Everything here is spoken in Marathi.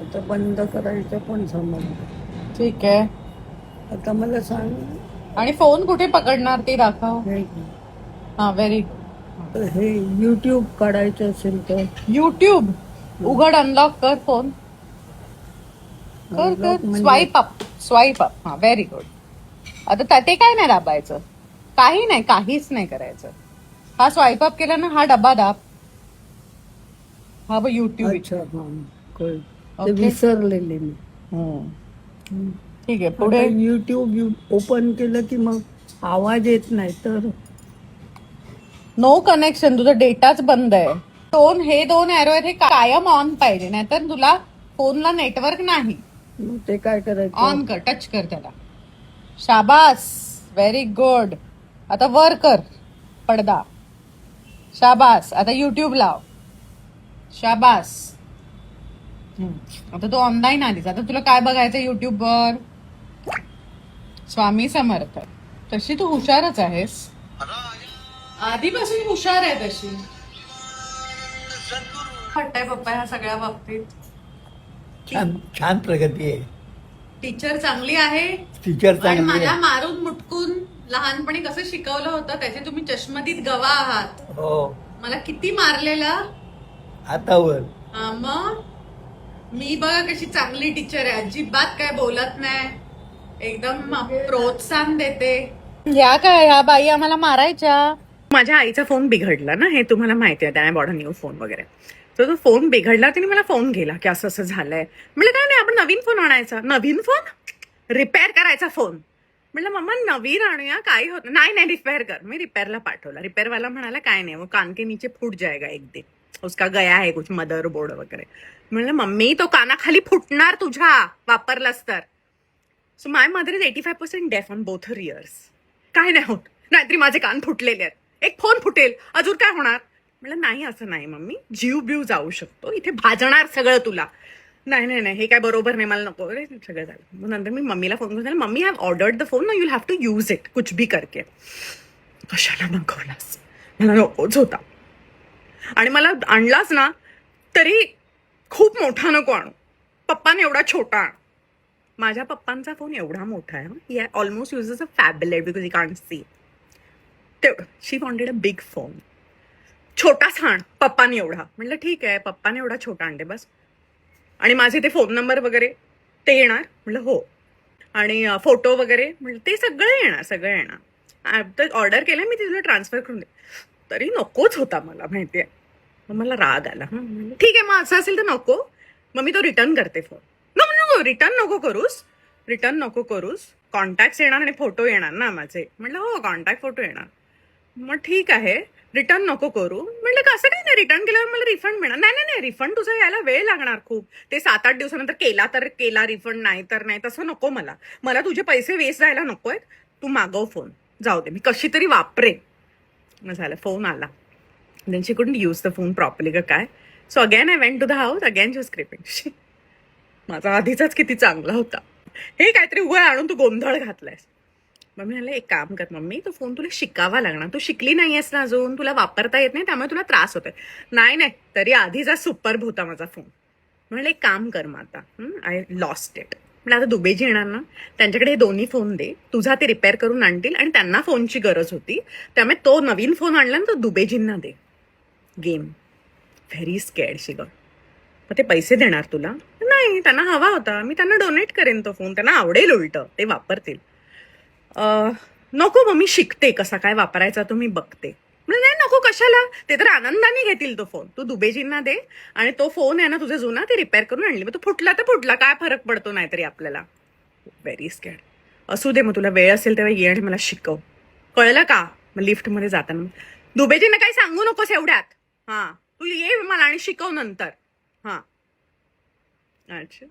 आता बंद करायचं पण समजलं ठीक आहे. आता मला सांग. आणि फोन कुठे पकडणार ते दाखव. हे हा व्हेरी तर हे युट्यूब काढायचं असेल तर. युट्यूब उघड अनलॉक कर फोन कर Unlock कर. म्हणजे- स्वाईप अप स्वाईप अप हा व्हेरी गुड आता त्या- ते काय नाही दाबायचं. काही नाही काहीच नाही करायचं. हा स्वाईप अप केला ना हा डब्बा दाब. हा बघ युट्यूब अच्छा हा कळलं. ते Okay. विसरलेले मी. ठीक आहे पुढे? युट्यूब ओपन केलं की मग आवाज येत नाही तर? नो कनेक्शन तुझा डेटाच बंद आहे. दोन हे दोन एरो आहेत हे कायम ऑन पाहिजे नाहीतर तुला फोनला नेटवर्क नाही. मग ते काय करायचं? ऑन कर टच कर त्याला. शाबास व्हेरी गुड आता वर कर पडदा. शाबास आता युट्यूब लाव. शाबास. आता तू ऑनलाईन आलीस. आता तुला काय बघायचं युट्यूब वर स्वामी समर्थ. तशी तू हुशारच आहेस. आधीपासून हुशार आहे तशी. वाटतंय पप्पा ह्या सगळ्या बाबतीत. छान छान प्रगती आहे. टीचर चांगली आहे. टीचर पण चांगली मला आहे. मारून मुटकून लहानपणी कसं शिकवलं होतं त्याचे तुम्ही चष्मदीत गवा आहात. हो. मला किती मारलेला? हातावर. हा, मग? मी बघा कशी चांगली टीचर आहे. अजिबात काय बोलत नाही. एकदम प्रोत्साहन देते. या काय ह्या बाई आम्हाला मारायच्या. माझ्या आईचा फोन बिघडला ना हे तुम्हाला माहिती आहे त्याने बॉर्डर न्यू फोन वगैरे. तर तो फोन बिघडला तिने मला फोन केला की असं असं झालंय. म्हणलं काय नाही आपण नवीन फोन आणायचा. नवीन फोन रिपेअर करायचा फोन म्हणलं मम्मा नवीन आणूया काही होत नाही. नाही रिपेअर कर. मी रिपेअरला पाठवला. रिपेअरवाला म्हणाला काय नाही वो कान के नीचे फूट जाएगा एक दिन उसका गया है कुछ मदर बोर्ड वगैरे. म्हणलं मम्मी तो कानाखाली फुटणार तुझ्या वापरलास तर. So my mother is eighty five percent deaf on both her ears काय नाही होत. नाहीतरी माझे कान फुटलेले आहेत. एक फोन फुटेल. अजून काय होणार? म्हणलं नाही असं नाही मम्मी. जीव बिव जाऊ शकतो. इथे भाजणार सगळं तुला. नाही नाही नाही. हे काय बरोबर नाही. मला नको. अरे सगळं झालं. मग नंतर मी मम्मीला फोन करून झालं mummy have ordered the phone ना you have to use it कुछ भी करके. कशाला मागवलास मला नकोच होता. आणि मला आणलाच ना तरी खूप मोठा नको आणू. पप्पाने एवढा छोटा आण. माझ्या पप्पांचा फोन एवढा मोठा आहे या almost uses a phablet because you can't see तेवढं she wanted a big phone छोटा छान पप्पाने एवढा. म्हटलं ठीक आहे पप्पाने एवढा छोटा आणते बस. आणि माझे ते फोन नंबर वगैरे ते येणार? म्हटलं हो. आणि फोटो वगैरे म्हटलं ते सगळं येणार सगळं येणार. तर ऑर्डर केलं मी तिला ट्रान्सफर करून दे. तरी नकोच होता मला माहिती आहे मला राग आला. ठीक आहे मग असं असेल तर नको. मग मी तो रिटर्न करते फोन नको नको रिटर्न नको करूस. रिटर्न नको करूस. कॉन्टॅक्ट येणार आणि फोटो येणार ना माझे. म्हटलं हो कॉन्टॅक्ट फोटो येणार. मग ठीक आहे रिटर्न नको करू. म्हटलं कसं काही नाही रिटर्न केल्यावर मला रिफंड मिळणार. नाही नाही नाही रिफंड तुझा यायला वेळ लागणार खूप. ते सात आठ दिवसानंतर केला तर केला रिफंड नाही तर नाही तसं नको मला. मला तुझे पैसे वेस्ट जायला नको आहेत तू मागव फोन जाऊ दे मी कशी तरी वापरे मग झालं फोन आला. Then she couldn't use the phone properly का काय so again I went to the house again she skipping माझा आधीचाच किती चांगला होता. हे काहीतरी उभं आणून तू गोंधळ घातलायस. मग मी म्हणाले एक काम कर मम्मी तो फोन तुला शिकावा लागणार. तू शिकली नाहीयेस ना अजून. तुला वापरता येत नाही त्यामुळे तुला त्रास होतोय. नाही नाही. तरी आधीचा सुपर्ब होता माझा फोन म्हणाले एक काम कर मग आता. आय लॉस्ट इट म्हणजे आता दुबेजी येणार ना? त्यांच्याकडे हे दोन्ही फोन दे. तुझा ते रिपेअर करून आणतील आणि त्यांना फोनची गरज होती. त्यामुळे तो नवीन फोन आणला ना तो दुबेजींना दे. गेम. व्हेरी स्कॅड शिगर मग ते पैसे देणार तुला? नाही त्यांना हवा होता. मी त्यांना डोनेट करेन तो फोन त्यांना आवडेल उलट. ते वापरतील. नको मग मी शिकते कसा काय वापरायचा तो मी बघते. म्हणजे नाही नको कशाला? ते तर आनंदाने घेतील तो फोन तू दुबेजींना दे आणि तो फोन आहे ना तुझा जुना ते रिपेअर करून आणली. मग तो फुटला तर फुटला. काय फरक पडतो नाहीतरी आपल्याला. व्हेरी स्कॅड असू दे मग तुला वेळ असेल तेव्हा ये आणि मला शिकव. कळलं का? मग लिफ्टमध्ये जाताना. दुबेजींना काही सांगू नकोस एवढ्यात. हा. तू ये मला आणि शिकव नंतर. हां. अच्छा.